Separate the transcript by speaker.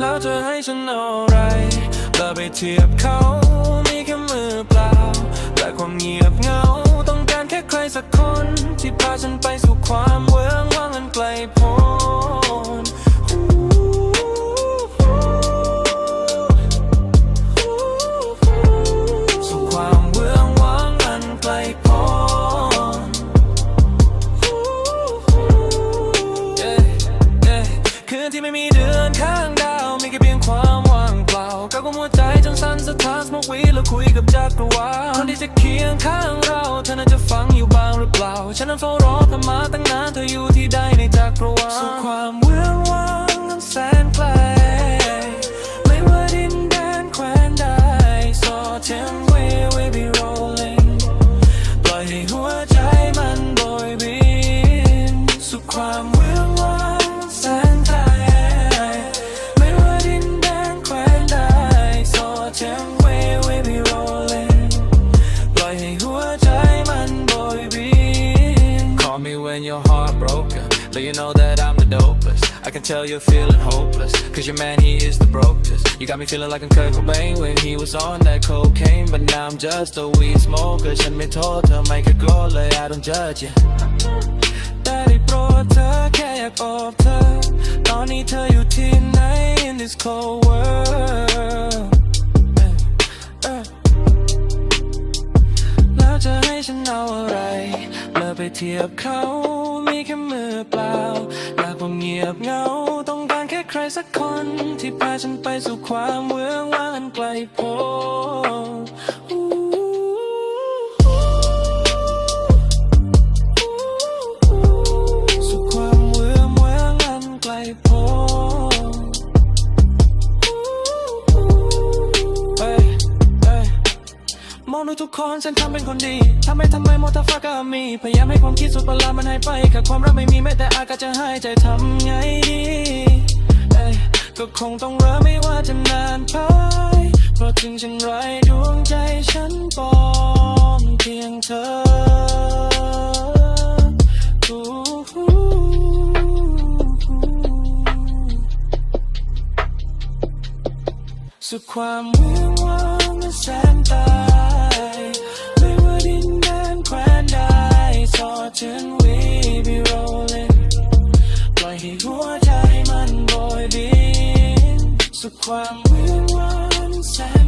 Speaker 1: แล้วเธอให้ฉันอะไรเราไปเทียบเขามีแค่มือเปล่า แต่ความเงียบเหงา ต้องการแค่ใครสักคน ที่พาฉันไปสู่ความเวิ้งว่างอันไกลโพ้นสู่ความเบื้งว่างอันไกลโพ้น Yeah, yeah คืนที่ไม่มีเดือน สั่นสะท้านสมวีแล้วคุยกับจักรวาลคนที่จะเคียงข้างเราเธอน่าจะฟังอยู่บ้างหรือเปล่า ฉันนั้นเฝ้ารอเธอมาตั้งนานเธออยู่ที่ใดในจักรวาลสู่ความเบื้องว่างอันแสนไกล when your heart broken Let you know that I'm the dopest I can tell you're feeling hopeless Cause your man, he is the brokest You got me feeling like I'm Kurt Cobain When he was on that cocaine But now I'm just a weed smoker ฉันไม่โทษเธอไม่เคยโกรธเลย I don't judge you แต่ได้โปรดเธอแค่อยากบอกเธอตอนนี้เธออยู่ที่ไหน in this cold world เอ้ยเอ้ยแล้วจะให้ฉันเอาอะไรเมื่อไปเทียบเขา มีแค่มือเปล่าหากความเงียบเหงา ต้องการแค่ใครสักคน ที่พาฉันไปสู่ความเมืองว่างอันไกลโพ้น มองดูทุกคนฉันทำเป็นคนดีทำไมทำไมมอเตอร์ฟักก็มี พยายามให้ความคิดสุดประหลาดมันหายไปแค่ความรักไม่มีแม้แต่อากาศจะหายใจทำไงดีเอ้ยก็คงต้องรอไม่ว่าจะนานไปเพราะถึงฉันไรดวงใจฉันปองเพียงเธออู้หูสุดความเมืองว่างและแสนตา one, we one inside.